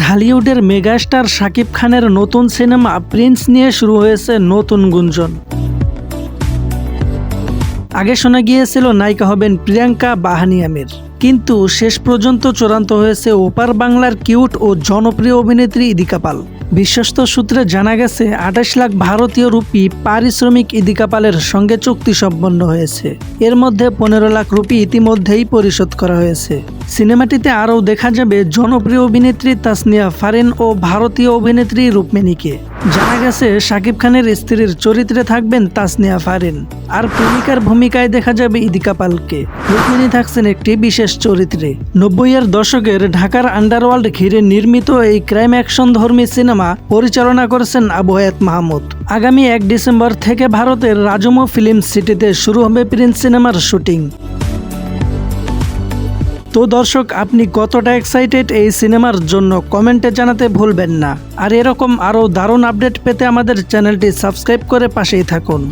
ঢালিউডের megastar Shakib খানের নতুন cinema Prince নিয়ে শুরু হয়েছে নতুন গুঞ্জন। আগে শোনা গিয়েছিল, নায়িকা হবেন প্রিয়াঙ্কা বাহানি আমির কিন্তু শেষ পর্যন্ত চূড়ান্ত হয়েছে ওপার বাংলার কিউট ও জনপ্রিয় অভিনেত্রী ইদিকা পাল। বিশ্বস্ত সূত্রে জানা গেছে, আঠাশ লাখ ভারতীয় রুপি পারিশ্রমিক ইদিকা পালের সঙ্গে চুক্তি সম্পন্ন হয়েছে। এর মধ্যে পনেরো লাখ রুপি ইতিমধ্যেই পরিশোধ করা হয়েছে। সিনেমাটিতে আরও দেখা যাবে জনপ্রিয় অভিনেত্রী তাসনিয়া ফারিন ও ভারতীয় অভিনেত্রী রুক্মিণীকে। জানা গেছে, শাকিব খানের স্ত্রীর চরিত্রে থাকবেন তাসনিয়া ফারিন। আর প্রেমিকার ভূমিকায় দেখা যাবে ইদিকা পালকে। রুক্মিণী থাকছেন একটি বিশেষ চরিত্রে। নব্বইয়ের দশকের ঢাকার আন্ডারওয়ার্ল্ড ঘিরে নির্মিত এই ক্রাইম অ্যাকশন ধর্মী সিনেমা পরিচালনা করেছেন আবু মাহমুদ। আগামী এক ডিসেম্বর থেকে ভারতের রাজমো ফিল্ম সিটিতে শুরু হবে প্রিন্স সিনেমার শুটিং। তো দর্শক, আপনি কতটা এক্সাইটেড এই সিনেমার জন্য কমেন্টে জানাতে ভুলবেন না। আর এরকম আরও দারুণ আপডেট পেতে আমাদের চ্যানেলটি সাবস্ক্রাইব করে পাশেই থাকুন।